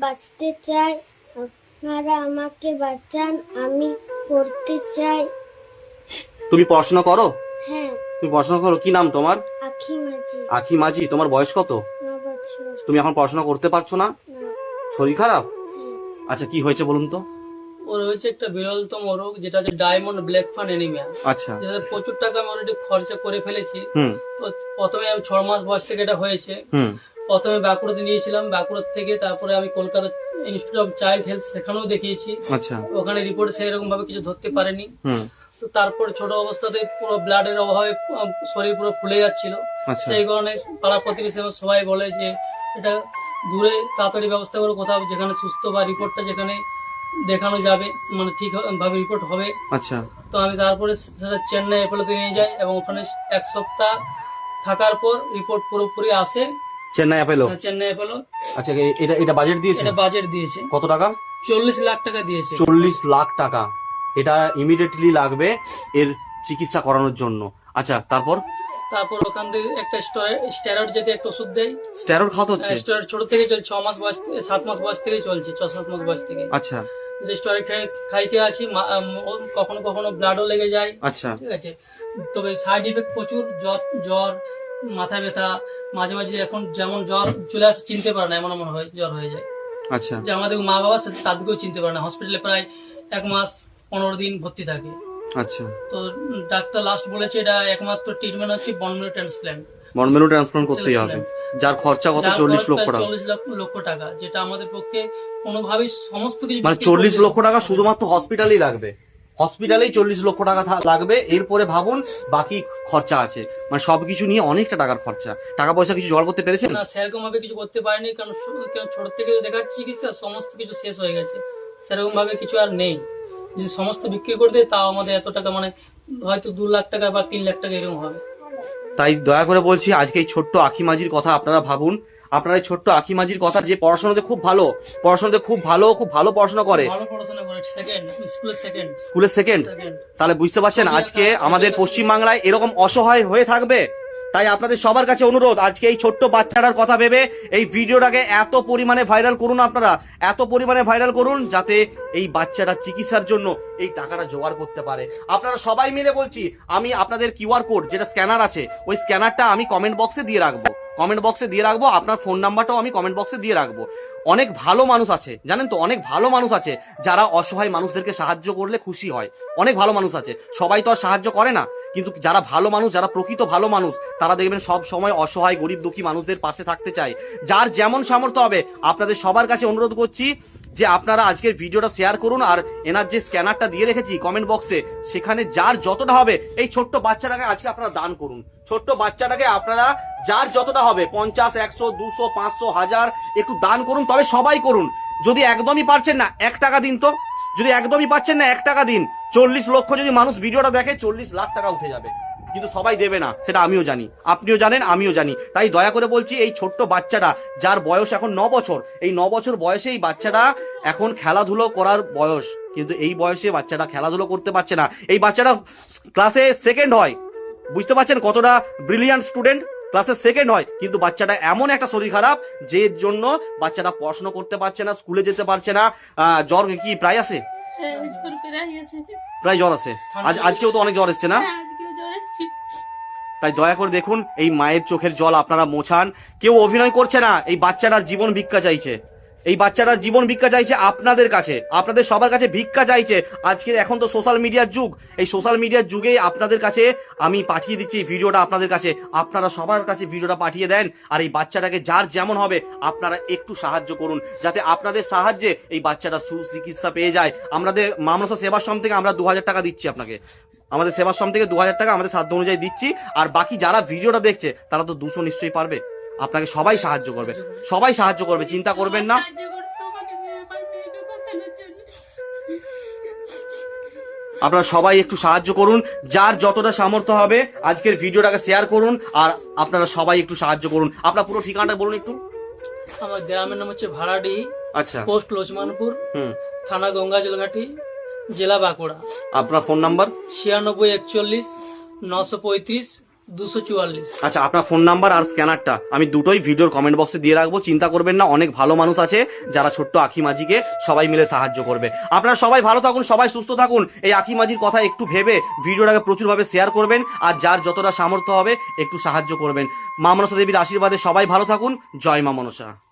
বাঁচতে চাই আপনারা আমাকে বাঁচান আমি পড়তে চাই। তুমি পড়াশোনা করো? হ্যাঁ। তুমি পড়াশোনা করো? কি নাম তোমার? আখি মাঝি। আখি মাঝি তোমার বয়স কত? তুমি এখন পড়াশোনা করতে পারছ না? শরীর খারাপ? হ্যাঁ। আচ্ছা কি হয়েছে বলুন তো? ওর হয়েছে একটা বিরলতম রোগ যেটা হচ্ছে ডায়মন্ড ব্ল্যাক ফান এনিমিয়া আচ্ছা। যেটা প্রচুর টাকা আমি অলরেডি খরচা করে ফেলেছি। তো প্রথমে আমি ছ মাস বয়স থেকে এটা হয়েছে। হুম। প্রথমে বাঁকুড়াতে নিয়েছিলাম। বাঁকুড়া থেকে তারপরে আমি Kolkata institute of child health সেখানেও দেখিয়েছি। আচ্ছা। ওখানে রিপোর্ট সেরকম ভাবে কিছু ধরতে পারেনি। তো তারপর ছোট অবস্থাতে পুরো ব্লাডের অভাবে শরীর পুরো ফুলে যাচ্ছিল। আচ্ছা। সেই কারণে পাড়া প্রতিবেশী আমার সবাই বলে যে এটা দূরে তাড়াতাড়ি ব্যবস্থা করে কোথাও যেখানে সুস্থ বা রিপোর্টটা যেখানে দেখানো যাবে মানে ঠিক ভাবে রিপোর্ট হবে। আচ্ছা। তো আমি তারপরে সেটা চেন্নাই অ্যাপোলোতে নিয়ে যাই এবং ওখানে এক সপ্তাহ থাকার পর রিপোর্ট পুরোপুরি আসে। চেন্নাই অ্যাপেলো চেন্নাই অ্যাপোলো আচ্ছা এটা এটা বাজেট দিয়েছে? এটা বাজেট দিয়েছে। কত টাকা? চল্লিশ লাখ টাকা দিয়েছে। চল্লিশ লাখ টাকা। এটা ইমিডিয়েটলি লাগবে এর চিকিৎসা করানোর জন্য। আচ্ছা তারপর? তারপর ওখান থেকে একটা স্টেরয়েড যেতে একটা ওষুধ দেয়। স্টেরয়েড খাওয়াতে হচ্ছে? স্টেরয়েড ছোট থেকে চলছে ছ মাস বয়স সাত মাস বয়স থেকে চলছে ছ সাত মাস বয়স থেকে। আচ্ছা। যে স্টেরয়েড খেয়ে খাইতে আছি কখনো কখনো ব্লাডও লেগে যায়। আচ্ছা। ঠিক আছে? তবে সাইড ইফেক্ট প্রচুর জ্বর জ্বর মাথা ব্যথা মাঝে মাঝে এখন যেমন জ্বর চলে আসে চিনতে পারে না এমন এমন হয় জ্বর হয়ে যায়। আচ্ছা। যে আমাদের মা বাবা সাথে তাদেরকেও চিনতে পারে না। হসপিটালে প্রায় এক মাস পনেরো দিন ভর্তি থাকে। আচ্ছা। তো ডাক্তার লাস্ট বলেছে এটা একমাত্র ট্রিটমেন্ট হচ্ছে বনমেরু ট্রান্সপ্ল্যান্ট বনমেনু ট্রান্সপ্লান্ট করতেই হবে। যার খরচা কত? চল্লিশ লক্ষ টাকা। চল্লিশ লক্ষ লক্ষ টাকা যেটা আমাদের পক্ষে কোনোভাবেই সমস্ত কিছু মানে চল্লিশ লক্ষ টাকা শুধুমাত্র হসপিটালেই লাগবে। হসপিটালেই চল্লিশ লক্ষ টাকা লাগবে। এরপরে ভাবুন বাকি খরচা আছে। মানে সবকিছু নিয়ে অনেকটা টাকার খরচা। টাকা পয়সা কিছু জোগাড় করতে পেরেছেন? না সেরকম ভাবে কিছু করতে পারিনি কারণ ছোট থেকে দেখাচ্ছি চিকিৎসা সমস্ত কিছু শেষ হয়ে গেছে। সেরকম ভাবে কিছু আর নেই। যে সমস্ত বিক্রি করে দেয় তাও আমাদের এত টাকা মানে হয়তো দু লাখ টাকা বা তিন লাখ টাকা এরকম হবে। তাই দয়া করে বলছি আজকে এই ছোট্ট আখি মাঝির কথা আপনারা ভাবুন। আপনারা এই ছোট্ট আখি মাঝির কথা যে পড়াশোনাতে খুব ভালো পড়াশোনাতে খুব ভালো খুব ভালো পড়াশোনা করে। স্কুলের সেকেন্ড তাহলে বুঝতে পারছেন আজকে আমাদের পশ্চিম বাংলায় এরকম অসহায় হয়ে থাকবে তাই আপনাদের সবার কাছে অনুরোধ আজকে এই ছোট্ট বাচ্চাটার কথা ভেবে এই ভিডিওটাকে এত পরিমাণে ভাইরাল করুন আপনারা এত পরিমাণে ভাইরাল করুন যাতে এই বাচ্চাটা চিকিৎসার জন্য এই টাকাটা জোগাড় করতে পারে। আপনারা সবাই মিলে বলছি আমি আপনাদের কিউআর কোড যেটা স্ক্যানার আছে ওই স্ক্যানারটা আমি কমেন্ট বক্সে দিয়ে রাখব। কমেন্ট বক্সে দিয়ে রাখব, আপনার ফোন নাম্বারটাও আমি কমেন্ট বক্সে দিয়ে রাখব। অনেক ভালো মানুষ আছে, জানেন তো, অনেক ভালো মানুষ আছে যারা অসহায় মানুষদেরকে সাহায্য করলে খুশি হয়। অনেক ভালো মানুষ আছে, সবাই তো আর সাহায্য করে না, কিন্তু যারা ভালো মানুষ, যারা প্রকৃত ভালো মানুষ, তারা দেখবেন সব সময় অসহায়, গরিব দুঃখী মানুষদের পাশে থাকতে চায়। যার যেমন সামর্থ্য হবে, আপনাদের সবার কাছে অনুরোধ করছি যে আপনারা আজকের ভিডিওটা শেয়ার করুন আর এনার যে স্ক্যানারটা দিয়ে রেখেছি কমেন্ট বক্সে সেখানে যার যতটা হবে, এই ছোট্ট বাচ্চাটাকে আজকে আপনারা দান করুন। ছোট্ট বাচ্চাটাকে আপনারা যার যতটা হবে, পঞ্চাশ, একশো, দুশো, পাঁচশো, হাজার, একটু দান করুন, তবে সবাই করুন। যদি একদমই পারছেন না, এক টাকা দিন তো। যদি একদমই পাচ্ছেন না, এক টাকা দিন। চল্লিশ লক্ষ যদি মানুষ ভিডিওটা দেখে, চল্লিশ লাখ টাকা উঠে যাবে। কিন্তু সবাই দেবে না সেটা আমিও জানি। আপনিও জানেন আমিও জানি। তাই দয়া করে বলছি এই ছোট্ট বাচ্চাটা যার বয়স এখন ন বছর এই ন বছর বয়সে এই বাচ্চাটা এখন খেলাধুলো করার বয়স। কিন্তু এই বয়সে বাচ্চাটা খেলাধুলো করতে পারছে না। এই বাচ্চাটা ক্লাসে সেকেন্ড হয়। বুঝতে পারছেন কতটা ব্রিলিয়ান্ট স্টুডেন্ট ক্লাসে সেকেন্ড হয়। কিন্তু বাচ্চাটা এমন একটা শরীর খারাপ যে জন্য বাচ্চাটা পড়াশোনা করতে পারছে না স্কুলে যেতে পারছে না। জ্বর কি প্রায় আসে প্রায় জ্বর আসে আজ আজকেও তো অনেক জ্বর এসছে না? তাই দয়া করে দেখুন, এই মায়ের চোখের জল আপনারা মোছান। কেউ অভিনয় করছে না, এই বাচ্চাটার জীবন ভিক্ষা চাইছে। এই বাচ্চারা জীবন ভিক্ষা চাইছে আপনাদের কাছে। আপনাদের সবার কাছে ভিক্ষা চাইছে। আজকে এখন তো সোশ্যাল মিডিয়ার যুগ। এই সোশ্যাল মিডিয়ার যুগেই আপনাদের কাছে আমি পাঠিয়ে দিচ্ছি ভিডিওটা আপনাদের কাছে। আপনারা সবার কাছে ভিডিওটা পাঠিয়ে দেন আর এই বাচ্চাটাকে যার যেমন হবে আপনারা একটু সাহায্য করুন, যাতে আপনাদের সাহায্যে এই বাচ্চাটা সুচিকিৎসা পেয়ে যায়। আমাদের মামনসা সেবাশ্রম থেকে আমরা দু হাজার টাকা দিচ্ছি আপনাকে। আমাদের সেবাশ্রম থেকে দু হাজার টাকা আমাদের সাধ্য অনুযায়ী দিচ্ছি। আর বাকি যারা ভিডিওটা দেখছে, তারা তো দুশো নিশ্চয়ই পারবে। আপনাকে সবাই সাহায্য করবে। সবাই সাহায্য করবে চিন্তা করবেন না। আপনারা সবাই একটু সাহায্য করুন যার যতটা সামর্থ্য হবে আজকের ভিডিওটাকে শেয়ার করুন আর আপনারা সবাই একটু সাহায্য করুন। আপনার পুরো ঠিকানাটা বলুন একটু। আমার গ্রামের নাম হচ্ছে ভাড়াডি আচ্ছা। পোস্ট হুম। থানা গঙ্গাজলঘাটি জেলা বাঁকুড়া। আপনার ফোন নাম্বার ছিয়ানব্বই একচল্লিশ নশো পঁয়ত্রিশ আচ্ছা আপনার ফোন নাম্বার আর স্ক্যানারটা। আমি দুটোই ভিডিওর কমেন্ট বক্সে দিয়ে রাখব। চিন্তা করবেন না, অনেক ভালো মানুষ আছে, যারা ছোট্ট আখি মাঝিকে সবাই মিলে সাহায্য করবে। আপনারা সবাই ভালো থাকুন, সবাই সুস্থ থাকুন। এই আখি মাঝির কথা একটু ভেবে ভিডিওটাকে প্রচুরভাবে শেয়ার করবেন আর যার যতটা সামর্থ্য হবে, একটু সাহায্য করবেন। মা মনসা দেবীর আশীর্বাদে সবাই ভালো থাকুন। জয় মা মনসা।